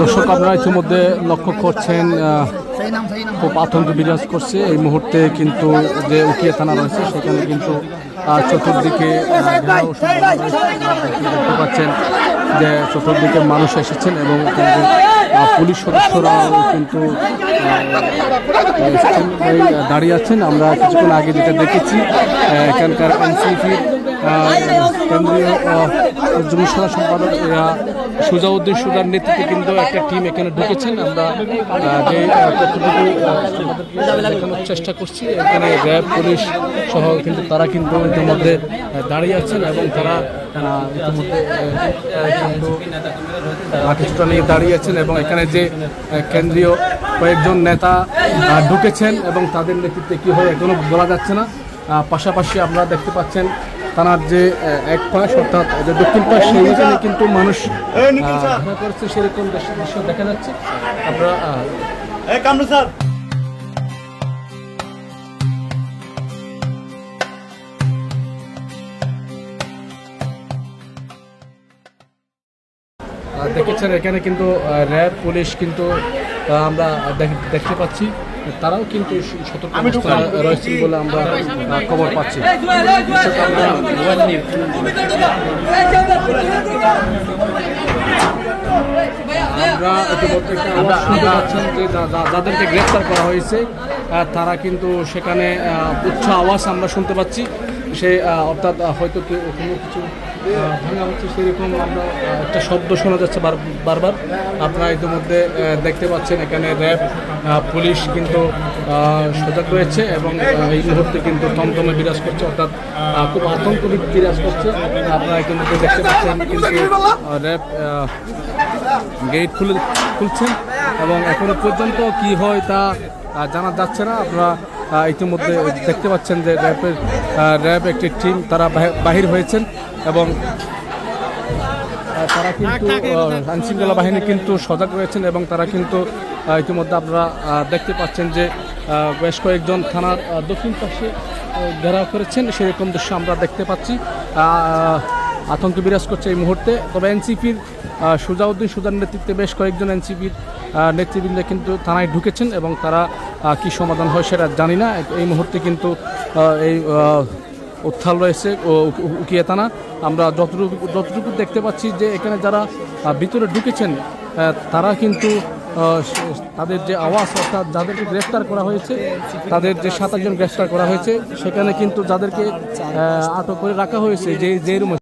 দর্শক, আপনারা ইতিমধ্যে লক্ষ্য করছেন খুব আতঙ্ক বিরাজ করছে। এই মুহূর্তে কিন্তু যে উকিয়া থানা রয়েছে, সেখানে কিন্তু চতুর্দিকে দেখতে পাচ্ছেন যে চতুর্দিকে মানুষ এসেছেন এবং পুলিশ সদস্যরাও কিন্তু দাঁড়িয়ে আছেন। আমরা কিছুক্ষণ আগে যেটা দেখেছি এখানকার এনসিপির কেন্দ্রীয় আহ, যুব সেনা সম্পাদক সুজাউদ্দিন সুজার নেতৃত্বে কিন্তু একটা টিম এখানে ঢুকেছেন। আমরা যে তথ্যটুকু চেষ্টা করছি। এখানে র্যাব পুলিশ সহ কিন্তু তারা কিন্তু ইতিমধ্যে দাঁড়িয়ে আছেন এবং তারা ইতিমধ্যে নিয়ে দাঁড়িয়ে আছেন এবং এখানে যে কেন্দ্রীয় কয়েকজন নেতা ঢুকেছেন এবং তাদের নেতৃত্বে কি হয় এখনও বলা যাচ্ছে না। পাশাপাশি আপনারা দেখতে পাচ্ছেন তার যে এক পাশ অর্থাৎ যে দক্ষিণ পাশ সেই এখানে কিন্তু মানুষ করছে সেরকম দৃশ্য- দেখা যাচ্ছে। কামরু স্যার। দেখেছেন এখানে কিন্তু র্যাব পুলিশ কিন্তু আমরা দেখ- দেখতে পাচ্ছি। তারাও কিন্তু সতর্ক রয়েছেন বলে আমরা খবর পাচ্ছি। আমরা ইতিমধ্যে একটা আওয়াজ শুনতে পাচ্ছেন যে যা- যা- যাদেরকে গ্রেফতার করা হয়েছে তারা কিন্তু সেখানে উচ্চ আওয়াজ আমরা শুনতে পাচ্ছি। সে অর্থাৎ হয়তো কোনো কিছু ভাঙা হচ্ছে সেরকম আমরা একটা শব্দ শোনা যাচ্ছে বার- বারবার। আপনারা ইতিমধ্যে দেখতে পাচ্ছেন এখানে র্যাব পুলিশ কিন্তু সজাগ রয়েছে এবং এই মুহূর্তে কিন্তু থমথমে বিরাজ করছে, অর্থাৎ খুব আতঙ্ক বিরাজ করছে। আপনারা ইতিমধ্যে দেখতে পাচ্ছেন কিন্তু র্যাব গেট খুলে, খুলছেন এবং এখনও পর্যন্ত কি হয় তা জানা যাচ্ছে না। আপনারা ইতিমধ্যে দেখতে পাচ্ছেন যে র্যাবের র্যাব একটি টিম, তারা বাহি- বাহির হয়েছেন এবং তারা কিন্তু আইন শৃঙ্খলা বাহিনী কিন্তু সজাগ রয়েছেন এবং তারা কিন্তু ইতিমধ্যে আপনারা দেখতে পাচ্ছেন যে বেশ কয়েকজন থানার দক্ষিণ পাশে ঘেরাও করেছেন। সেরকম দৃশ্য আমরা দেখতে পাচ্ছি। আতঙ্ক বিরাজ করছে এই মুহূর্তে। তবে এনসিপির সুজাউদ্দিন সুজার নেতৃত্বে বেশ কয়েকজন এনসিপির নেতৃবৃন্দ কিন্তু থানায় ঢুকেছেন এবং তারা কি সমাধান হয় সেটা জানি না। এই মুহূর্তে কিন্তু এই উত্থাল রয়েছে ও উ- আমরা যতটুকু যতটুকু দেখতে পাচ্ছি যে এখানে যারা ভিতরে ঢুকেছেন তারা কিন্তু তাদের যে আওয়াজ অর্থাৎ যাদেরকে গ্রেফতার করা হয়েছে, তাদের যে সাত একজন গ্রেফতার করা হয়েছে, সেখানে কিন্তু যাদেরকে আটক করে রাখা হয়েছে, যে যে রুমে